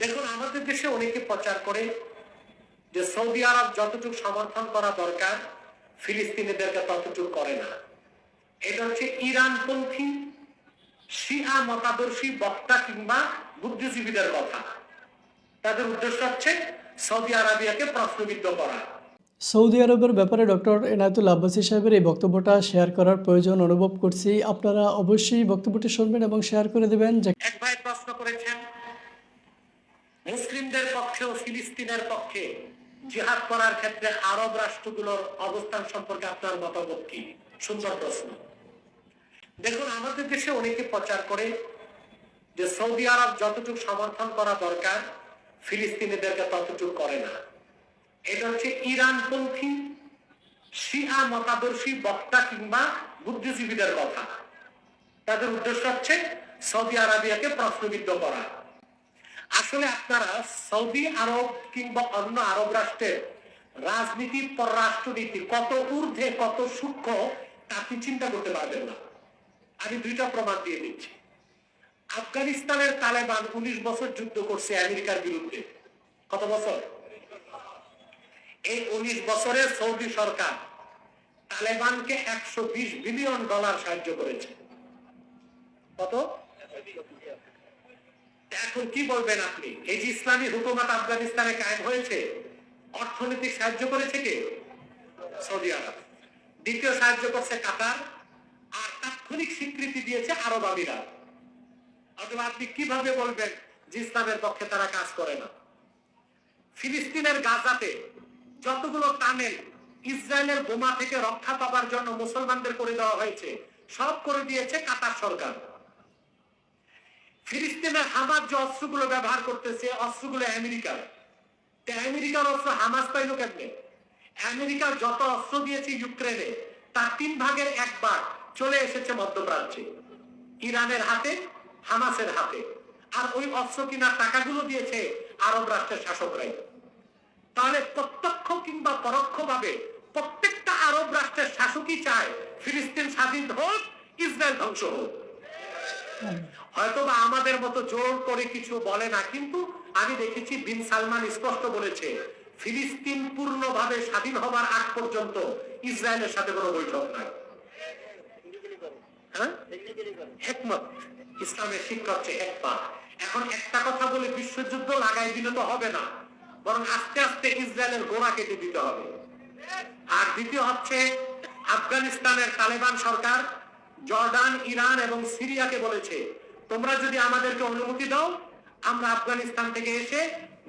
দেখুন আমাদের দেশে অনেকে প্রচার করে যে সৌদি আরব যতটুকু সমর্থন করা দরকার ফিলিস্তিনিদেরকে ততটুকু করে না। এটা হচ্ছে ইরানপন্থী শিয়া মতাদর্শী বক্তা কিংবা বুদ্ধিজীবীদের কথা। তাদের উদ্দেশ্য হচ্ছে সৌদি আরবিয়াকে প্রশ্নবিদ্ধ করা। সৌদি আরবের ব্যাপারে ডক্টর এনায়তুল আব্বাসী সাহেবের এই বক্তব্যটা শেয়ার করার প্রয়োজন অনুভব করছি। আপনারা অবশ্যই বক্তব্যটি শুনবেন এবং শেয়ার করে দেবেন যে এক ভাই প্রশ্ন করেছেন মুসলিমদের পক্ষে ও ফিলিস্তিনের পক্ষে জিহাদ করার ক্ষেত্রে আরব রাষ্ট্রগুলোর অবস্থান সম্পর্কে আপনার মতামত কি? সুন্দর প্রশ্ন। দেখুন, আমাদের দেশে অনেকে প্রচার করে যে সৌদি আরব যতটুকু সমর্থন করা দরকার, ফিলিস্তিনিদেরকে ততটুকু করে না। এটা হচ্ছে ইরানপন্থী শিয়া মতাদর্শী বক্তা কিংবা বুদ্ধিজীবীদের কথা। তাদের উদ্দেশ্য হচ্ছে সৌদি আরবিয়াকে প্রশ্নবিদ্ধ করা। আসলে আপনারা সৌদি আরব কিংবা অন্য আরব রাষ্ট্রের রাজনীতি, পররাষ্ট্রনীতি কত ঊর্ধ্বে, কত সূক্ষ্ম আপনি চিন্তা করতে পারবেন না। আমি দুইটা প্রমাণ দিয়ে দিচ্ছি। আফগানিস্তানের তালেবান উনিশ বছর যুদ্ধ করছে আমেরিকার বিরুদ্ধে। কত বছর? এই উনিশ বছরে সৌদি সরকার তালেবানকে একশো বিশ বিলিয়ন ডলার সাহায্য করেছে। কত? এখন কি বলবেন আপনি? এই যে ইসলামী হুকুমত আফগানিস্তানে কায়েম হয়েছে অর্থনৈতিক সাহায্য করেছে কে? সৌদি আরব। দ্বিতীয় সাহায্য করছে কাতার, আর তাৎক্ষণিক স্বীকৃতি দিয়েছে আরব আমিরাত অথবা আপনি কীভাবে বলবেন যে ইসলামের পক্ষে তারা কাজ করে না? ফিলিস্তিনের গাজাতে যতগুলো টানেল ইসরায়েলের বোমা থেকে রক্ষা পাবার জন্য মুসলমানদের করে দেওয়া হয়েছে, সব করে দিয়েছে কাতার সরকার। ফিলিস্তিনের হামাস যে অস্ত্রগুলো ব্যবহার করতেছে, অস্ত্রগুলো আমেরিকার। আমেরিকার অস্ত্র হামাস পাইল কেমনে? আমেরিকার যত অস্ত্র দিয়েছে ইউক্রেনে, তার তিন ভাগের এক ভাগ চলে এসেছে মধ্যপ্রাচ্যে। ইরানের হাতে, হামাসের হাতে। আর ওই অস্ত্র কিনার টাকাগুলো দিয়েছে আরব রাষ্ট্রের শাসকরাই। তাহলে প্রত্যক্ষ কিংবা পরোক্ষ ভাবে প্রত্যেকটা আরব রাষ্ট্রের শাসকই চায় ফিলিস্তিন স্বাধীন হোক, ইসরায়েল ধ্বংস হোক। হয়তো বা আমাদের মতো জোর করে কিছু বলে না, কিন্তু আমি দেখেছি বিন সালমান স্পষ্ট বলেছে, ফিলিস্তিন পূর্ণভাবে স্বাধীন হবার আগ পর্যন্ত ইসরায়েলের সাথে কোনো বৈঠক নাই। হ্যাঁ? ইসলামের শিক্ষা হচ্ছে হেকমত। এখন একটা কথা বলে বিশ্বযুদ্ধ লাগাই দিলে তো হবে না, বরং আস্তে আস্তে ইসরায়েলের গোড়া কেটে দিতে হবে। আর দ্বিতীয় হচ্ছে আফগানিস্তানের তালেবান সরকার জর্ডান, ইরান এবং সিরিয়াকে বলেছে, তোমরা যদি আমাদেরকে অনুমতি দাও, আমরা আফগানিস্তান থেকে এসে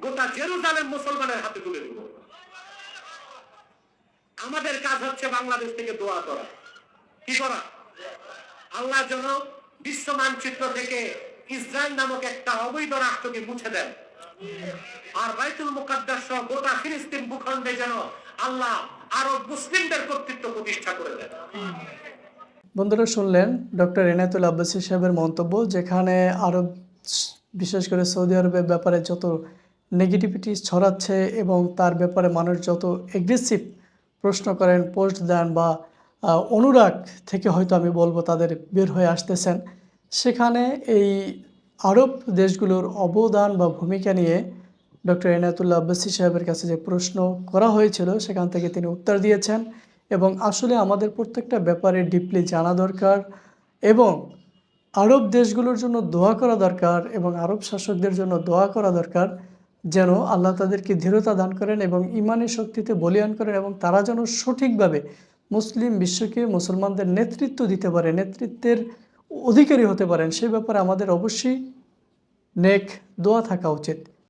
গোটা জেরুজালেম মুসলমানের হাতে তুলে দেব। আমাদের কাজ হচ্ছে বাংলাদেশ থেকে দোয়া করা। কি করা? আল্লাহ যেন বিশ্ব মানচিত্র থেকে ইসরায়েল নামক একটা অবৈধ রাষ্ট্রকে মুছে দেন। আর বাইতুল মুকাদ্দাস সহ গোটা ফিলিস্তিন ভূখণ্ডে যেন আল্লাহ আরব মুসলিমদের কর্তৃত্ব প্রতিষ্ঠা করে দেন। বন্ধুরা শুনলেন ডক্টর এনায়তুল আব্বাসী সাহেবের মন্তব্য, যেখানে আরব, বিশেষ করে সৌদি আরবের ব্যাপারে যত নেগেটিভিটি ছড়াচ্ছে এবং তার ব্যাপারে মানুষ যত এগ্রেসিভ প্রশ্ন করেন পোস্ট দেন বা অনুরাগ থেকে হয়তো আমি বলব তাদের বের হয়ে আসতেছেন। সেখানে এই আরব দেশগুলোর অবদান বা ভূমিকা নিয়ে ডক্টর এনায়তুল্লাহ আব্বাসী সাহেবের কাছে যে প্রশ্ন করা হয়েছিল, সেখান থেকে তিনি উত্তর দিয়েছেন। এবং আসলে আমাদের প্রত্যেকটা ব্যাপারে ডিপলি জানা দরকার এবং আরব দেশগুলোর জন্য দোয়া করা দরকার এবং আরব শাসকদের জন্য দোয়া করা দরকার যেন আল্লাহ তাদেরকে ধীরতা দান করেন এবং ইমানের শক্তিতে বলিয়ান করেন এবং তারা যেন সঠিকভাবে মুসলিম বিশ্বকে মুসলমানদের নেতৃত্ব দিতে পারে, নেতৃত্বের অধিকারী হতে পারেন। সে ব্যাপারে আমাদের অবশ্যই নেক দোয়া থাকা উচিত।